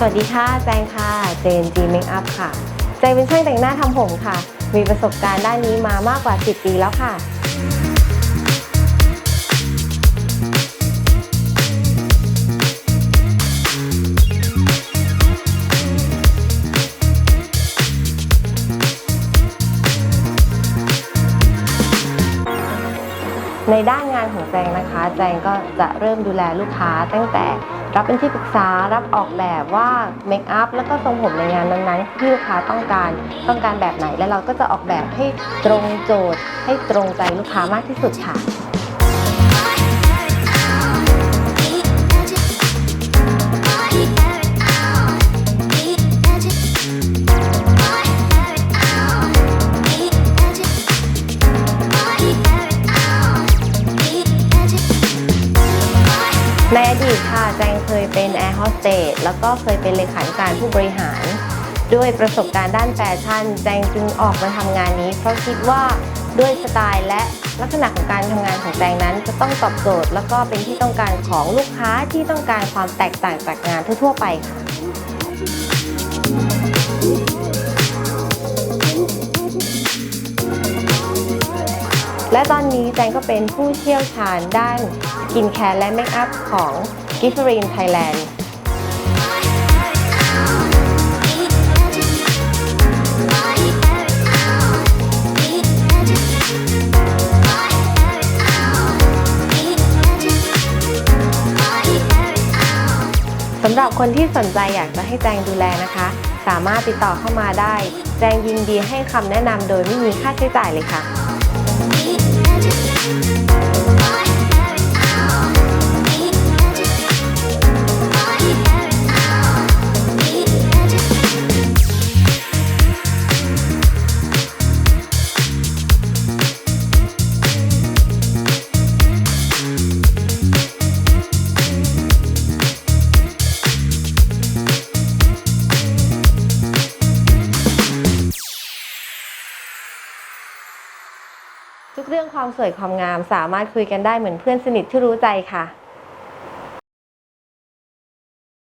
สวัสดีค่ะ แจงค่ะเจนจีเมคอัพค่ะ แจงเป็นช่างแต่งหน้าทำผมค่ะ มีประสบการณ์ด้านนี้มามากกว่า 10 ปีแล้วค่ะ ในด้านงานของแจงนะคะ แจงก็จะเริ่มดูแลลูกค้าตั้งแต่ รับเป็นที่ปรึกษารับออกแบบว่าเมคอัพแล้วก็ทรงผมในงานนั้นๆที่ลูกค้าต้องการต้องการแบบไหน แล้วเราก็จะออกแบบให้ตรงโจทย์ ให้ตรงใจลูกค้ามากที่สุดค่ะ ในอดีตค่ะแจงเคยเป็นแอร์โฮสเตสแล้วก็เคยเป็นเลขาธิการผู้บริหาร ด้วยประสบการณ์ด้านแฟชั่น แจงจึงออกมาทำงานนี้ เพราะคิดว่าด้วยสไตล์และลักษณะของการทำงานของแจงนั้น จะต้องตอบโจทย์ แล้วก็เป็นที่ต้องการของลูกค้าที่ต้องการความแตกต่างจากงานทั่วๆไปค่ะ นี้แจงก็เป็นผู้เชี่ยวชาญด้านสกินแคร์และเมคอัพของ g i f f e r i n Thailand สำหรับคนที่สนใจอยากจะให้แจงดูแลนะคะ สามารถติดต่อเข้ามาได้ แจงยินดีให้คำแนะนำโดยไม่มีค่าใช้จ่ายเลยค่ะ ทุกเรื่องความสวยความงามสามารถคุยกันได้เหมือนเพื่อนสนิทที่รู้ใจค่ะ